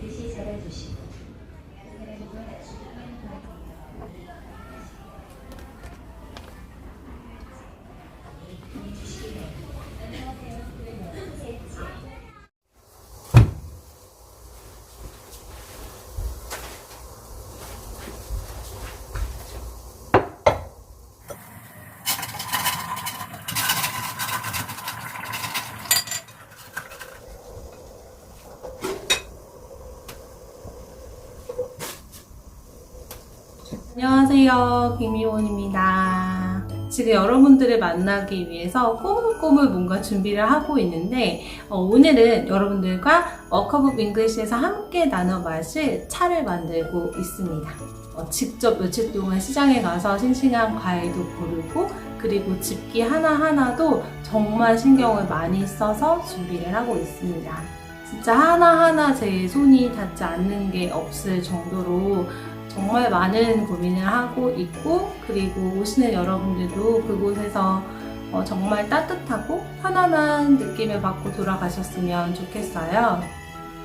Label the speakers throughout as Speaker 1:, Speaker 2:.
Speaker 1: 반드시 잡아주시고.
Speaker 2: 안 녕하세요. 김미원입니다. 지금 여러분들을 만나기 위해서 꼬물꼬물 뭔가 준비를 하고 있는데 어, 오늘은 여러분들과 워커북 잉글리시에서 함께 나눠 마실 차를 만들고 있습니다. 어, 직접 며칠 동안 시장에 가서 싱싱한 과일도 고르고 그리고 집기 하나하나도 정말 신경을 많이 써서 준비를 하고 있습니다. 진짜 하나하나 제 손이 닿지 않는 게 없을 정도로 정말 많은 고민을 하고 있고 그리고 오시는 여러분들도 그곳에서 어, 정말 따뜻하고 편안한 느낌을 받고 돌아가셨으면 좋겠어요.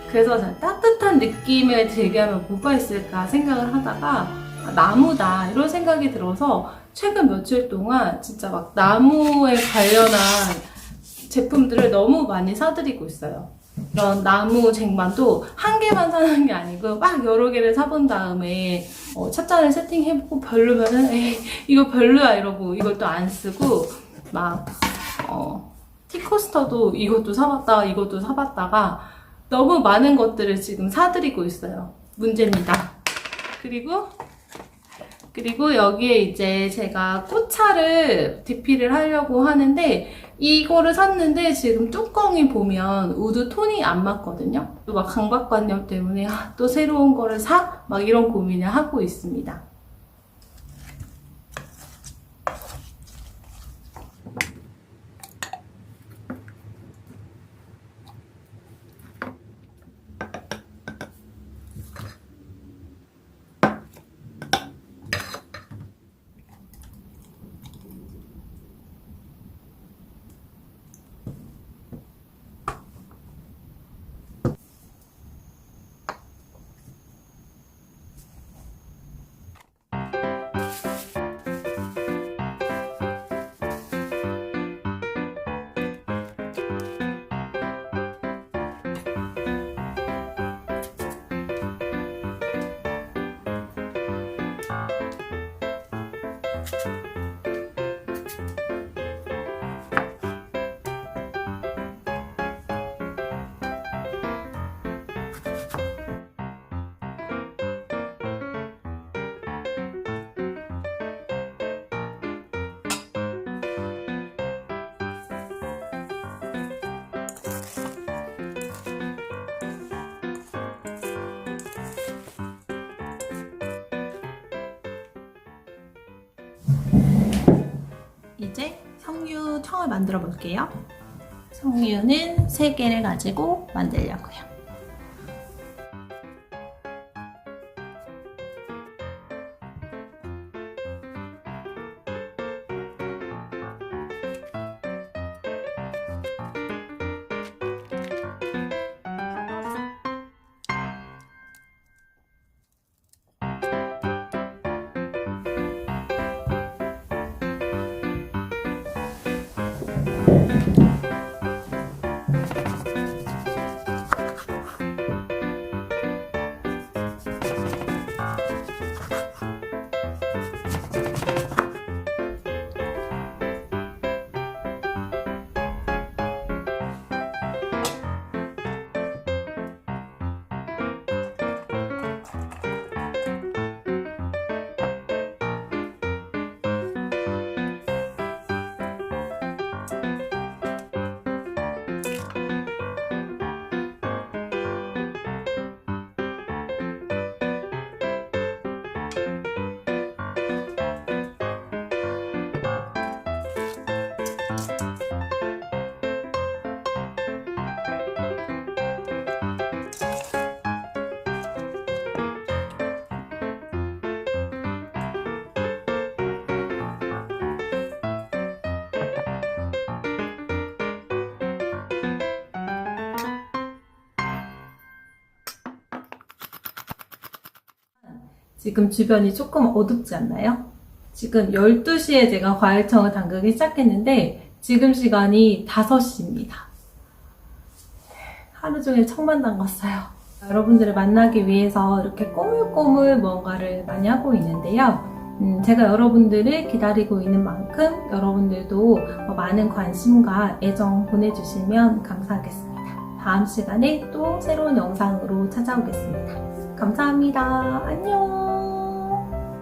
Speaker 2: 그래서 저 따뜻한 느낌을 하면 뭐가 있을까 생각을 하다가 아, 나무다 이런 생각이 들어서 최근 며칠 동안 진짜 막 나무에 관련한 제품들을 너무 많이 사드리고 있어요. 이런 나무 쟁반도 한 개만 사는 게 아니고 막 여러 개를 사본 다음에 어, 찻잔을 세팅해보고 별로면은 에이 이거 별로야 이러고 또안 쓰고 막 어, 티코스터도 이것도 사봤다가 이것도 사봤다가 너무 많은 것들을 지금 사드리고 있어요. 문제입니다. 그리고 그리고 여기에 이제 제가 꽃차를 디피를 하려고 하는데 이거를 샀는데 지금 뚜껑이 보면 우드 톤이 안 맞거든요. 또 막 강박관념 때문에 아, 또 새로운 거를 사? 막 이런 고민을 하고 있습니다. 이제 석류 청을 만들어 볼게요. 석류는 3개를 가지고 만들려고요. Thank you. Thank you. 지금 주변이 조금 어둡지 않나요? 지금 12시에 제가 과일청을 담그기 시작했는데 지금 시간이 5시입니다. 하루 종일 청만 담갔어요. 여러분들을 만나기 위해서 이렇게 꼬물꼬물 뭔가를 많이 하고 있는데요. 음, 제가 여러분들을 기다리고 있는 만큼 여러분들도 많은 관심과 애정 보내주시면 감사하겠습니다. 다음 시간에 또 새로운 영상으로 찾아오겠습니다. 감사합니다. 안녕!